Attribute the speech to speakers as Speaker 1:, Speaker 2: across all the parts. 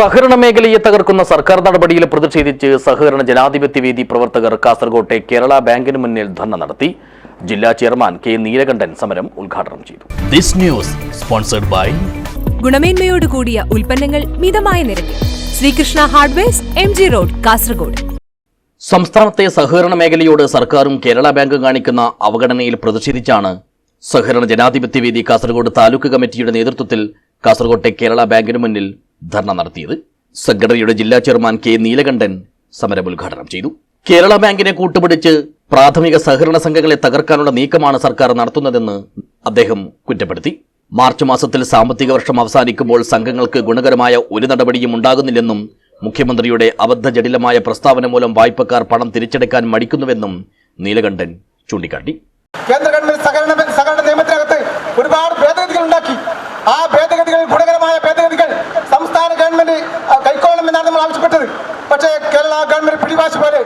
Speaker 1: സഹകരണ മേഖലയെ തകർക്കുന്ന സർക്കാർ നടപടിയിൽ പ്രതിഷേധിച്ച് സഹകരണ ജനാധിപത്യ വേദി പ്രവർത്തകർ കാസർകോട്ടെ കേരള ബാങ്കിന് മുന്നിൽ ധർണ നടത്തി. ജില്ലാ ചെയർമാൻ കെ നീലകണ്ഠൻ സമരം ഉദ്ഘാടനം ചെയ്തു.
Speaker 2: ദിസ് ന്യൂസ് സ്പോൺസർഡ് ബൈ
Speaker 3: ഗുണമേന്മയോട് കൂടിയ ഉൽപ്പന്നങ്ങൾ മിതമായ നിരക്കിൽ. Sreekrishna hardwares M G road Kasaragod
Speaker 1: സംസ്ഥാനത്തെ സഹകരണ മേഖലയോട് സർക്കാരും കേരള ബാങ്കും കാണിക്കുന്ന അവഗണനയിൽ പ്രതിഷേധിച്ചാണ് സഹകരണ ജനാധിപത്യ വേദി കാസർഗോഡ് താലൂക്ക് കമ്മിറ്റിയുടെ നേതൃത്വത്തിൽ കാസർഗോട്ടെ കേരള ബാങ്കിന് മുന്നിൽ ധർണ നടത്തിയത് സംഘടനയുടെ ജില്ലാ ചെയർമാൻ കെ നീലകണ്ഠൻ സമരം ഉദ്ഘാടനം ചെയ്തു. കേരള ബാങ്കിനെ കൂട്ടുപിടിച്ച് പ്രാഥമിക സഹകരണ സംഘങ്ങളെ തകർക്കാനുള്ള നീക്കമാണ് സർക്കാർ നടത്തുന്നതെന്ന് അദ്ദേഹം കുറ്റപ്പെടുത്തി. മാർച്ച് മാസത്തിൽ സാമ്പത്തിക വർഷം അവസാനിക്കുമ്പോൾ സംഘങ്ങൾക്ക് ഗുണകരമായ ഒരു നടപടിയും ഉണ്ടാകുന്നില്ലെന്നും മുഖ്യമന്ത്രിയുടെ അബദ്ധജടിലമായ പ്രസ്താവന മൂലം വായ്പക്കാർ പണം തിരിച്ചെടുക്കാൻ മടിക്കുന്നുവെന്നും നീലകണ്ഠൻ ചൂണ്ടിക്കാട്ടി.
Speaker 4: കേന്ദ്ര ഗവൺമെന്റ് സഹകരണ സഹകരണ നിയമത്തിനകത്ത് ഗവൺമെന്റ് പിടിവാശി പോലെ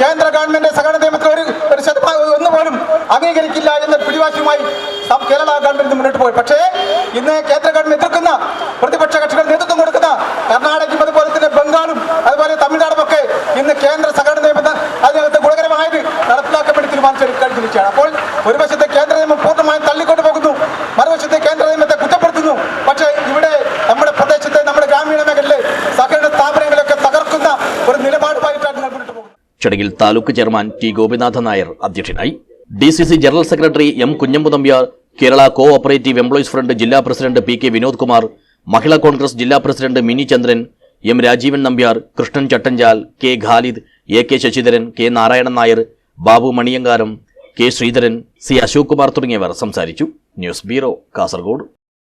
Speaker 4: കേന്ദ്ര ഗവൺമെന്റ് സഹകരണ നിയമത്തിൽ ഒരു ഒരു ശതമാനം ഒന്നുപോലും അംഗീകരിക്കില്ല എന്ന പിടിവാശിയുമായി കേരള ഗവൺമെന്റ് മുന്നോട്ട് പോയി. പക്ഷേ ഇന്ന് കേന്ദ്ര ഗവൺമെന്റ് എതിർക്കുന്ന പ്രതിപക്ഷ കക്ഷികൾ നേതൃത്വം കൊടുക്കുന്ന കർണാടകയും അതുപോലെ തന്നെ ബംഗാളും അതുപോലെ തമിഴ്നാടും ഒക്കെ ഇന്ന് കേന്ദ്ര സഹകരണ നിയമത്തിൽ അതിനകത്ത് ഗുണകരമായത് നടപ്പിലാക്കാൻ വേണ്ടി തീരുമാനിച്ചിരിക്കുകയാണ് അപ്പോൾ ഒരു വശത്തെ
Speaker 1: ചടങ്ങിൽ താലൂക്ക് ചെയർമാൻ ടി ഗോപിനാഥ നായർ അധ്യക്ഷനായി. D C C general secretary M Kunhambu Nambiar Kerala cooperative employees front ജില്ലാ president P K Vinod Kumar Mahila Congress ജില്ലാ president Mini Chandran M Rajeevan Nambiar Krishnan Chattanchal K Khalid A K Sasidharan K Narayanan Nair Babu Maniyankaram K Sreedharan C Ashok Kumar തുടങ്ങിയവർ സംസാരിച്ചു. News bureau Kasaragod.